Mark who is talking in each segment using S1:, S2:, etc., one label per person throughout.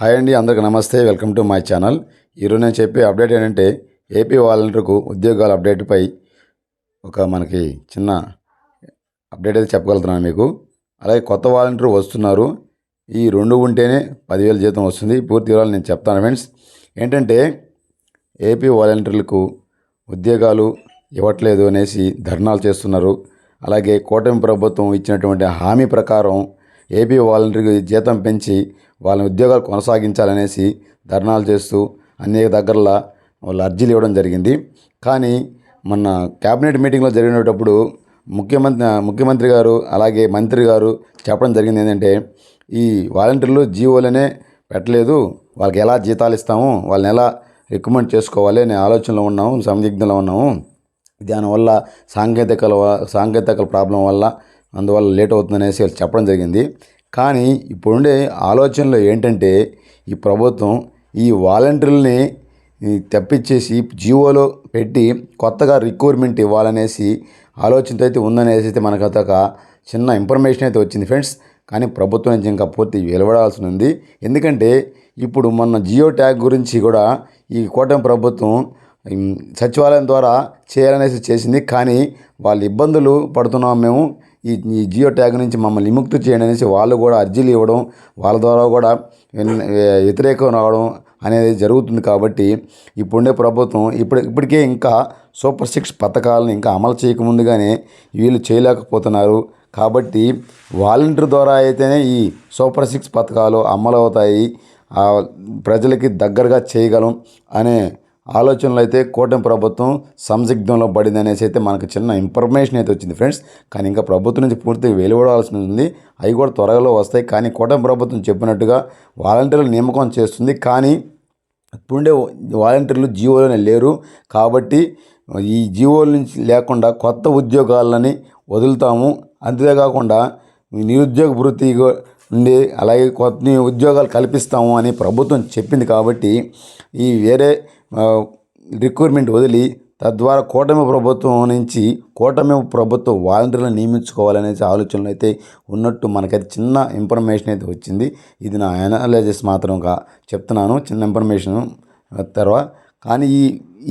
S1: Hi అండి అందరికీ నమస్తే వెల్కమ్ టు మై ఛానల్. ఈరోజు నేను చెప్పే అప్డేట్ ఏంటంటే ఏపీ వాలంటీర్కు ఉద్యోగాల అప్డేట్పై ఒక మనకి చిన్న అప్డేట్ అయితే చెప్పగలుగుతున్నాను మీకు. అలాగే కొత్త వాలంటీర్ వస్తున్నారు. ఈ రెండు ఉంటేనే పదివేల జీతం వస్తుంది. పూర్తి వివరాలు నేను చెప్తాను ఫ్రెండ్స్. ఏంటంటే ఏపీ వాలంటీర్లకు ఉద్యోగాలు ఇవ్వట్లేదు అనేసి ధర్నాలు చేస్తున్నారు. అలాగే కూటమి ప్రభుత్వం ఇచ్చినటువంటి హామీ ప్రకారం ఏపీ వాలంటీర్కి జీతం పెంచి వాళ్ళని ఉద్యోగాలు కొనసాగించాలనేసి ధర్నాలు చేస్తూ అనేక దగ్గరలా వాళ్ళు అర్జీలు ఇవ్వడం జరిగింది. కానీ మొన్న క్యాబినెట్ మీటింగ్లో జరిగినప్పుడు ముఖ్యమంత్రి ముఖ్యమంత్రి గారు అలాగే మంత్రి గారు చెప్పడం జరిగింది ఏంటంటే ఈ వాలంటీర్లు జీవోలనే పెట్టలేదు వాళ్ళకి ఎలా జీతాలు ఇస్తాము వాళ్ళని ఎలా రికమెండ్ చేసుకోవాలి అనే ఆలోచనలో ఉన్నాము సందిగ్ధంలో ఉన్నాము. దానివల్ల సాంకేతికల సాంకేతికల ప్రాబ్లం వల్ల అందువల్ల లేట్ అవుతుందనేసి వాళ్ళు చెప్పడం జరిగింది. కానీ ఇప్పుడుండే ఆలోచనలో ఏంటంటే ఈ ప్రభుత్వం ఈ వాలంటీర్లని తెప్పించేసి జీవోలో పెట్టి కొత్తగా రిక్రూట్మెంట్ ఇవ్వాలనేసి ఆలోచనతో అయితే ఉందనేసి అయితే మనకు ఒక చిన్న ఇన్ఫర్మేషన్ అయితే వచ్చింది ఫ్రెండ్స్. కానీ ప్రభుత్వం నుంచి ఇంకా పూర్తి వెలువడాల్సి ఉంది. ఎందుకంటే ఇప్పుడు మొన్న జియో ట్యాగ్ గురించి కూడా ఈ కూటమి ప్రభుత్వం సచివాలయం ద్వారా చేయాలనేసి చేసింది. కానీ వాళ్ళు ఇబ్బందులు పడుతున్నాం మేము. ఈ ఈ జియో ట్యాగ్ నుంచి మమ్మల్ని విముక్తి చేయండి అనేసి వాళ్ళు కూడా అర్జీలు ఇవ్వడం వాళ్ళ ద్వారా కూడా వ్యతిరేకం రావడం అనేది జరుగుతుంది కాబట్టి ఇప్పుడుండే ప్రభుత్వం ఇప్పుడు ఇప్పటికే ఇంకా సూపర్ సిక్స్ పథకాలను ఇంకా అమలు చేయకముందుగానే వీళ్ళు చేయలేకపోతున్నారు. కాబట్టి వాలంటీర్ ద్వారా అయితేనే ఈ సూపర్ సిక్స్ పథకాలు అమలు అవుతాయి ప్రజలకి దగ్గరగా చేయగలం అనే ఆలోచనలు అయితే కూటమి ప్రభుత్వం సంసిగ్ధంలో పడింది అనేసి అయితే మనకు చిన్న ఇన్ఫర్మేషన్ అయితే వచ్చింది ఫ్రెండ్స్ కానీ ఇంకా ప్రభుత్వం నుంచి పూర్తిగా వెలువడాల్సి ఉంది అవి కూడా త్వరలో వస్తాయి. కానీ కూటమి ప్రభుత్వం చెప్పినట్టుగా వాలంటీర్లు నియామకం చేస్తుంది. కానీ ఇప్పుడుండే వాలంటీర్లు జీవోలోనే లేరు. కాబట్టి ఈ జీవోల నుంచి లేకుండా కొత్త ఉద్యోగాలని వదులుతాము. అంతేకాకుండా నిరుద్యోగ వృత్తి ఉండి అలాగే కొత్త ఉద్యోగాలు కల్పిస్తాము అని ప్రభుత్వం చెప్పింది. కాబట్టి ఈ వేరే రిక్రూట్మెంట్ వదిలి తద్వారా కూటమి ప్రభుత్వం నుంచి కూటమి ప్రభుత్వం వాలంటీర్లను నియమించుకోవాలనేసి ఆలోచనలు అయితే ఉన్నట్టు మనకైతే చిన్న ఇన్ఫర్మేషన్ అయితే వచ్చింది. ఇది నా అనాలసిస్ మాత్రంగా చెప్తున్నాను చిన్న ఇన్ఫర్మేషన్ తర్వాత కానీ ఈ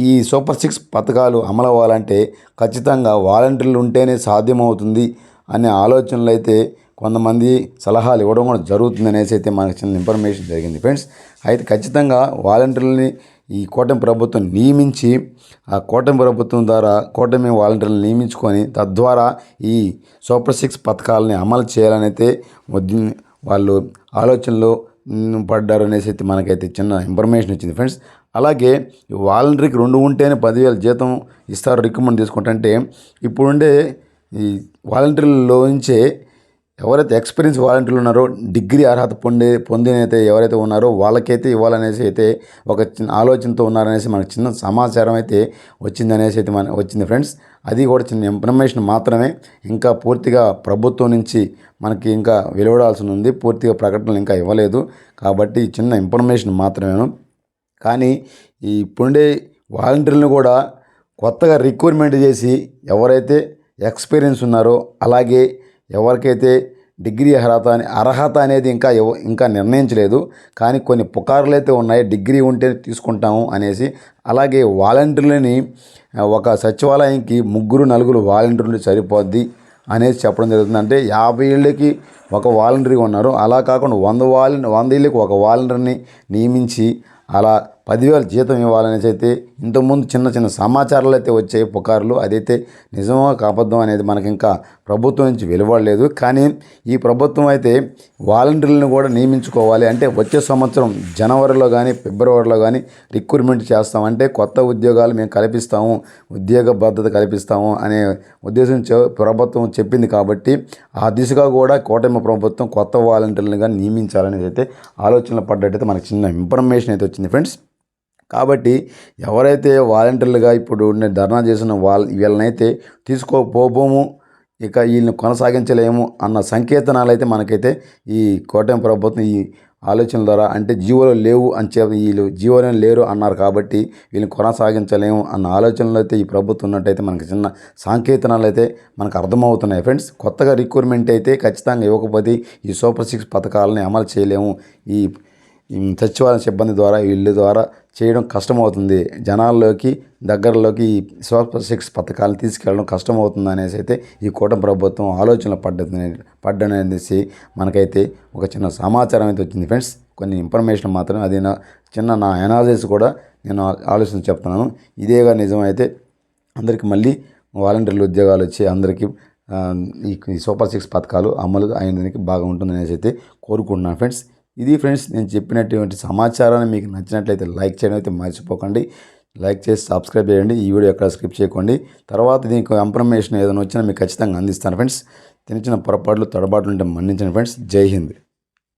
S1: ఈ సూపర్ సిక్స్ పథకాలు అమలు అవ్వాలంటే ఖచ్చితంగా వాలంటీర్లు ఉంటేనే సాధ్యమవుతుంది అనే ఆలోచనలు అయితే కొంతమంది సలహాలు ఇవ్వడం కూడా జరుగుతుంది అనేసి అయితే మనకు చిన్న ఇన్ఫర్మేషన్ జరిగింది. ఫ్రెండ్స్ అయితే ఖచ్చితంగా వాలంటీర్లని ఈ కూటమి ప్రభుత్వం నియమించి ఆ కూటమి ప్రభుత్వం ద్వారా కూటమి వాలంటీర్లను నియమించుకొని తద్వారా ఈ సూపర్ సిక్స్ పథకాలని అమలు చేయాలని అయితే వాళ్ళు ఆలోచనలో పడ్డారు అనేసి అయితే మనకైతే చిన్న ఇన్ఫర్మేషన్ వచ్చింది ఫ్రెండ్స్. అలాగే వాలంటరీకి రెండు ఉంటేనే పదివేల జీతం ఇస్తారు రికమెండ్ తీసుకుంటుంటే ఇప్పుడుండే ఈ వాలంటీర్లలో నుంచే ఎవరైతే ఎక్స్పీరియన్స్ వాలంటీర్లు ఉన్నారో డిగ్రీ అర్హత పొందే పొందినైతే ఎవరైతే ఉన్నారో వాళ్ళకైతే ఇవ్వాలనేసి అయితే ఒక చిన్న ఆలోచనతో ఉన్నారనేసి మనకు చిన్న సమాచారం అయితే వచ్చిందనేసి అయితే మన వచ్చింది ఫ్రెండ్స్. అది కూడా చిన్న ఇన్ఫర్మేషన్ మాత్రమే. ఇంకా పూర్తిగా ప్రభుత్వం నుంచి మనకి ఇంకా వెలువడాల్సి ఉంది. పూర్తిగా ప్రకటనలు ఇంకా ఇవ్వలేదు. కాబట్టి చిన్న ఇన్ఫర్మేషన్ మాత్రమేను. కానీ ఈ ఇప్పుడే వాలంటీర్లను కూడా కొత్తగా రిక్రూట్మెంట్ చేసి ఎవరైతే ఎక్స్పీరియన్స్ ఉన్నారో అలాగే ఎవరికైతే డిగ్రీ అర్హత అని అర్హత అనేది ఇంకా ఇంకా నిర్ణయించలేదు కానీ కొన్ని పుకార్లు అయితే ఉన్నాయి డిగ్రీ ఉంటే తీసుకుంటాము అనేసి. అలాగే వాలంటీర్లని ఒక సచివాలయానికి ముగ్గురు నలుగురు వాలంటీర్లు సరిపోద్ది అనేసి చెప్పడం జరుగుతుంది. అంటే యాభై ఏళ్ళకి ఒక వాలంటీర్గా ఉన్నారు. అలా కాకుండా వంద వాలంటీ వంద ఏళ్ళకి ఒక వాలంటీర్ని నియమించి అలా పదివేల జీతం ఇవ్వాలనేసి అయితే ఇంతకుముందు చిన్న చిన్న సమాచారాలు అయితే వచ్చాయి పుకార్లు. అదైతే నిజమో అబద్ధం అనేది మనకి ఇంకా ప్రభుత్వం నుంచి వెలువడలేదు. కానీ ఈ ప్రభుత్వం అయితే వాలంటీర్లను కూడా నియమించుకోవాలి. అంటే వచ్చే సంవత్సరం జనవరిలో కానీ ఫిబ్రవరిలో కానీ రిక్రూట్మెంట్ చేస్తాం. అంటే కొత్త ఉద్యోగాలు మేము కల్పిస్తాము ఉద్యోగ భద్రత కల్పిస్తాము అనే ఉద్దేశం ప్రభుత్వం చెప్పింది కాబట్టి ఆ దిశగా కూడా కూటమి ప్రభుత్వం కొత్త వాలంటీర్లుగా నియమించాలనేది అయితే ఆలోచనలు పడ్డట్టయితే మనకు చిన్న ఇన్ఫర్మేషన్ అయితే వచ్చింది. ఫ్రెండ్స్ కాబట్టి ఎవరైతే వాలంటీర్లుగా ఇప్పుడు నేను ధర్నా చేసిన వాళ్ళ వీళ్ళనైతే తీసుకోపోబోము ఇక వీళ్ళని కొనసాగించలేము అన్న సంకేతనాలు అయితే మనకైతే ఈ కూటమి ప్రభుత్వం ఈ ఆలోచన ద్వారా అంటే జీవోలు లేవు అని చెప్పి వీళ్ళు జీవోలో లేరు అన్నారు కాబట్టి వీళ్ళని కొనసాగించలేము అన్న ఆలోచనలో అయితే ఈ ప్రభుత్వం ఉన్నట్టయితే మనకి చిన్న సాంకేతనాలు అయితే మనకు అర్థమవుతున్నాయి. ఫ్రెండ్స్ కొత్తగా రిక్రూట్మెంట్ అయితే ఖచ్చితంగా ఇవ్వకపోతే ఈ సూపర్ సిక్స్ పథకాలని అమలు చేయలేము. ఈ సచివాలయ సిబ్బంది ద్వారా వీళ్ళ ద్వారా చేయడం కష్టమవుతుంది. జనాల్లోకి దగ్గరలోకి ఈ సూపర్ సిక్స్ పథకాలను తీసుకెళ్ళడం కష్టమవుతుంది అనేసి అయితే ఈ కూటమి ప్రభుత్వం ఆలోచనలు పడ్డది పడ్డనేసి మనకైతే ఒక చిన్న సమాచారం అయితే వచ్చింది. ఫ్రెండ్స్ కొన్ని ఇన్ఫర్మేషన్ మాత్రం అది నా చిన్న నా ఎనాలిసిస్ కూడా నేను ఆలోచన చెప్తున్నాను. ఇదేగా నిజమైతే అందరికీ మళ్ళీ వాలంటీర్లు ఉద్యోగాలు వచ్చి అందరికీ ఈ సూపర్ సిక్స్ పథకాలు అమలు అయినందుకు బాగా ఉంటుందనేసి అయితే కోరుకుంటున్నాను. ఫ్రెండ్స్ ఇది ఫ్రెండ్స్ నేను చెప్పినటువంటి సమాచారాన్ని మీకు నచ్చినట్లయితే లైక్ చేయడం అయితే మర్చిపోకండి. లైక్ చేసి సబ్స్క్రైబ్ చేయండి. ఈ వీడియో ఎక్కడ స్కిప్ చేయకండి. తర్వాత దీనికి ఇన్ఫర్మేషన్ ఏదైనా వచ్చినా మీకు ఖచ్చితంగా అందిస్తాను ఫ్రెండ్స్. చిన్న చిన్న పొరపాట్లు తడబాట్లు ఉంటే మన్నించండి ఫ్రెండ్స్. జై హింద్.